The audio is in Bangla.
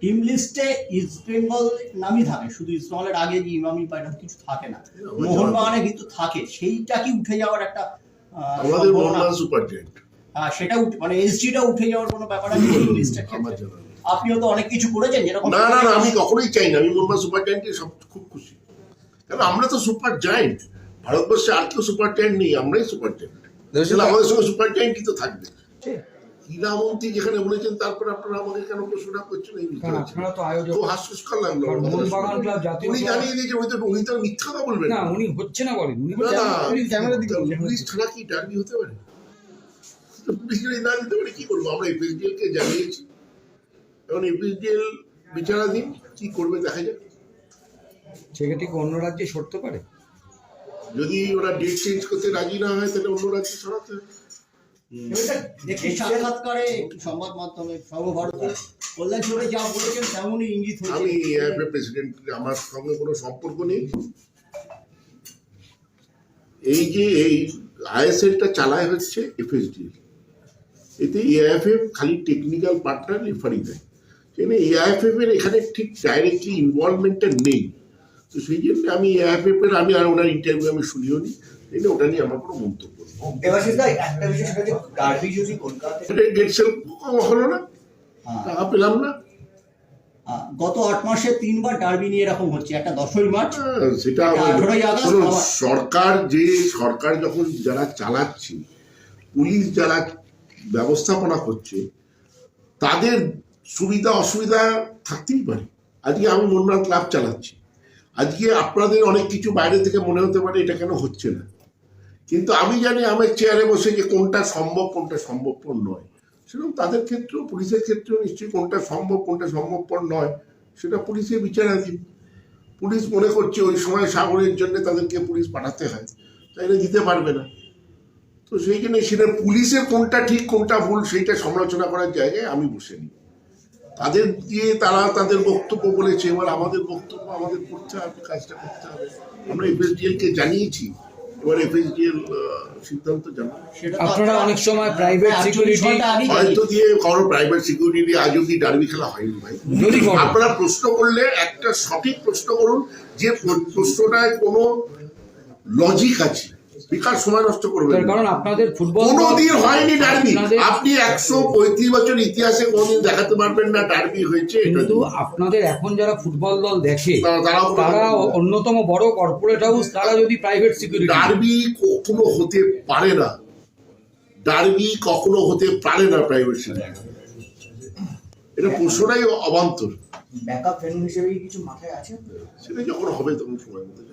টিম লিস্টে ইস্ট বেঙ্গল নামই থাকে শুধু ইস্ট বেঙ্গলের আগে যে ইমামি পায়রা কিছু থাকে না। মোহনবাগানে কিন্তু থাকে সেইটা কি উঠে যাওয়ার একটা হ্যাঁ, সেটা উঠে মানে এসজিটা উঠে যাওয়ার কোনো ব্যাপার আছে টিম লিস্টের। আপনিও তো অনেক কিছু করেছেন যেরকম না না না আমি কখনোই চাই না আমি মোহনবাগান সুপার জায়েন্টে সব খুব খুশি। কারণ আমরা তো সুপার জায়েন্ট ভারতবর্ষে আর কেউ সুপার জায়েন্ট নেই আমরাই সুপার জায়েন্ট আমাদের সঙ্গে সুপার জায়েন্টই তো থাকবে? ক্রীড়ামন্ত্রী যেখানে বলেছেন তারপর আপনারা আমাকে কেন প্রশ্নটা করছেন এই খুব হাস্যস্কর লাগল। উনি জানিয়ে দিয়েছেন উনি তো উনি তো মিথ্যা কথা বলবেন না উনি হচ্ছে না বলেন উনি পুলিশ ছাড়া কি ডার্বি হতে পারে? তো পুলিশ না দিতে পারে কি করব? আমরা এফএসডিএল কে জানিয়েছি। এখন এফএসডিএল বিচারাধীন কি করবে দেখা যাক। সেক্ষেত্রে কি অন্য রাজ্যে সরতে পারে। যদি ওরা ডেট চেঞ্জ করতে রাজি না হয় তাহলে অন্য রাজ্যে সরাতে হবে। সাক্ষাৎকারে সংবাদ মাধ্যমে সর্বভারতীয় কল্যাণ চৌধুরী যা বলেছেন তেমনই ইঙ্গিত আমি এআইএফএ প্রেসিডেন্ট আমার সঙ্গে কোনো সম্পর্ক নেই। এই যে এই আইএসএলটা চালায় হচ্ছে এফএসডিএল এতে এআইএফএফ খালি টেকনিক্যাল পার্টনার রেফারি দেয় সেখানে এআইএফএফ এর এখানে ঠিক ডাইরেক্টলি ইনভলভমেন্টটা নেই। তো সেই জন্য আমি এআইএফএফ এর আমি আর ওনার ইন্টারভিউ আমি শুনিও নি জন্য ওটা নিয়ে আমার কোনো মন্তব্য নেই। একটা বিষয় সেটা যে ডার্বি যদি কলকাতা গেট সেল হলো না। হ্যাঁ, টাকা পেলাম না। হ্যাঁ, গত আট মাসে তিনবার ডার্বি নিয়ে এরকম হচ্ছে একটা দশই মার্চ। হ্যাঁ, সেটা এটা আমার- 18ই আগস্ট শুনুন, আবার- সরকার যে সরকার যখন যারা চালাচ্ছে পুলিশ যারা ব্যবস্থাপনা করছে তাদের সুবিধা অসুবিধা থাকতেই পারে। আজকে আমি মনমান ক্লাব চালাচ্ছি। আজকে আপনাদের অনেক কিছু বাইরে থেকে মনে হতে পারে এটা কেন হচ্ছে না। কিন্তু আমি জানি আমার চেয়ারে বসে যে কোনটা সম্ভব, কোনটা সম্ভবপর নয়। সেরকম তাদের ক্ষেত্রেও, পুলিশের ক্ষেত্রেও নিশ্চয়ই কোনটা সম্ভব, কোনটা সম্ভবপর নয়, সেটা পুলিশের বিচারাধীন। পুলিশ মনে করছে ওই সময় সাগরের জন্য তাদেরকে পুলিশ পাঠাতে হয় তাই এটা দিতে পারবে না। তো সেই জন্য সেটা পুলিশের কোনটা ঠিক, কোনটা ভুল, সেইটা সমালোচনা করার জায়গায় আমি বসে নিই। তাদের দিয়ে তারা তাদের বক্তব্য বলেছে এবার আমাদের বক্তব্য আমাদের করতে হবে কাজটা করতে হবে। আমরা এফএসডিএল কে জানিয়েছি এবার এফএসডিএল সিদ্ধান্ত জানাবে আপনারা অনেক সময় private হ্যাঁ, security- 48 ঘণ্টা আগেই হয়তো দিয়ে কারও প্রাইভেট সিকিউরিটি দিয়ে আজ অব্দি ডার্বি খেলা হয়নি ভাই। যদি আপনারা প্রশ্ন করলে একটা সঠিক প্রশ্ন করুন যে প্রশ্নটায় কোনো লজিক আছে। বেকার সময় নষ্ট করবেন কারণ আপনাদের ফুটবল কোনোদিন হয়নি আপনি একশো পঁয়ত্রিশ বছর ইতিহাসে কোনোদিন দেখাতে পারবেন না ডার্বি হয়েছে কিন্তু আপনাদের এখন যারা ফুটবল দল দেখে তারা- তারাও তারা অন্যতম বড় কর্পোরেট হাউস তারা যদি প্রাইভেট সিকিউরিটি ডার্বি কখনো হতে পারে না। ডার্বি কখনো হতে পারে না প্রাইভেট সিকিউরিটি এটা প্রশ্নটাই অবান্তর। ব্যাকআপ ভেন্যু হিসেবে কিছু মাথায় আছে? সেটা যখন হবে তখন সময় মতো জানাব।